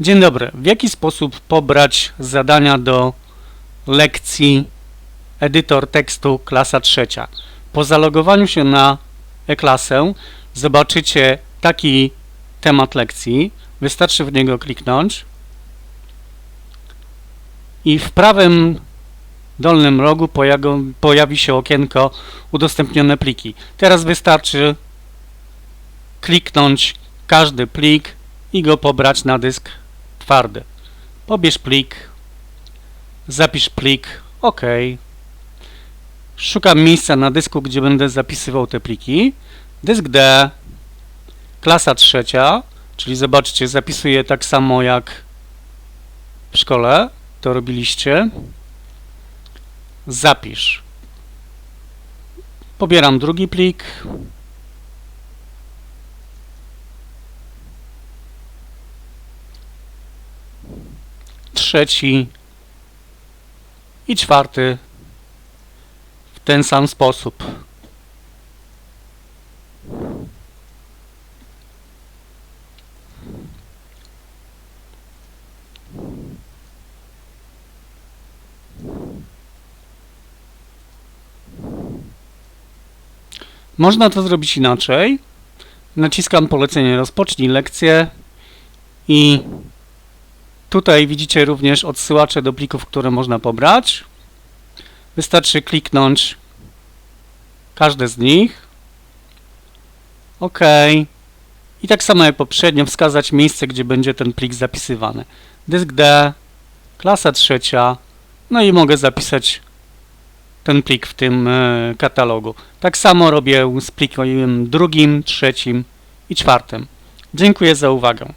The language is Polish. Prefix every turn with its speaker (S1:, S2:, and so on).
S1: Dzień dobry. W jaki sposób pobrać zadania do lekcji edytor tekstu klasa trzecia? Po zalogowaniu się na e-klasę zobaczycie taki temat lekcji. Wystarczy w niego kliknąć i w prawym dolnym rogu pojawi się okienko udostępnione pliki. Teraz wystarczy kliknąć każdy plik i go pobrać na dysk twardy. Pobierz plik, zapisz plik, OK. Szukam miejsca na dysku, gdzie będę zapisywał te pliki. Dysk D, klasa trzecia, czyli zobaczcie, zapisuję tak samo jak w szkole, to robiliście. Zapisz. Pobieram drugi plik. Trzeci i czwarty w ten sam sposób. Można to zrobić inaczej. Naciskam polecenie rozpocznij lekcję i Tutaj widzicie również odsyłacze do plików, które można pobrać. Wystarczy kliknąć każde z nich. OK. I tak samo jak poprzednio wskazać miejsce, gdzie będzie ten plik zapisywany. Dysk D, klasa trzecia. No i mogę zapisać ten plik w tym e, katalogu. Tak samo robię z plikiem drugim, trzecim i czwartym. Dziękuję za uwagę.